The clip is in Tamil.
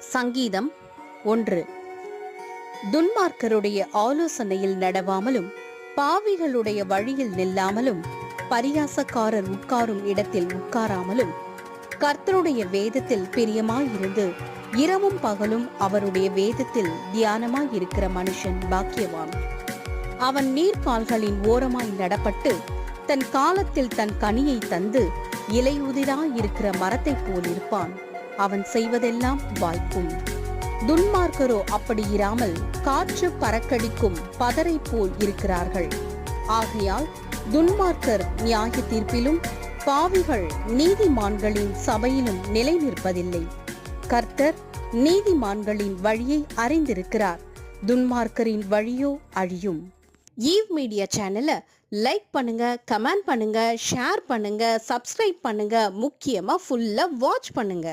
சங்கீதம் ஒன்று. துன்மார்க்கருடைய ஆலோசனையில் நடவாமலும் பாவிகளுடைய வழியில் நில்லாமலும் பரியாசக்காரர் உட்காரும் இடத்தில் உட்காராமலும் கர்த்தருடைய வேதத்தில் பிரியமாயிருந்து இரவும் பகலும் அவருடைய வேதத்தில் தியானமாயிருக்கிற மனுஷன் பாக்கியவான். அவன் நீர்கால்களின் ஓரமாய் நடப்பட்டு தன் காலத்தில் தன் கனியை தந்து இலையுதிராயிருக்கிற மரத்தைப் போல் இருப்பான். அவன் செய்வதெல்லாம் வாய்க்கும் துன்மார்க்கரோ அப்படி இராமல் காற்று பறக்கடிக்கும் பதரை போல் இருக்கிறார்கள். ஆகையால் துன்மார்க்கர் நியாய தீர்ப்பிலும் பாவிகள் நீதிமான்களின் சபையிலும் நிலை நிற்பதில்லை கர்த்தர் நீதிமான்களின் வழியை அறிந்திருக்கிறார். துன்மார்க்கரின் வழியோ அழியும். ஈவ் மீடியா சேனலை லைக் பண்ணுங்க கமெண்ட் பண்ணுங்க ஷேர் பண்ணுங்க சப்ஸ்கிரைப் பண்ணுங்க. முக்கியமா ஃபுல்லா வாட்ச் பண்ணுங்க.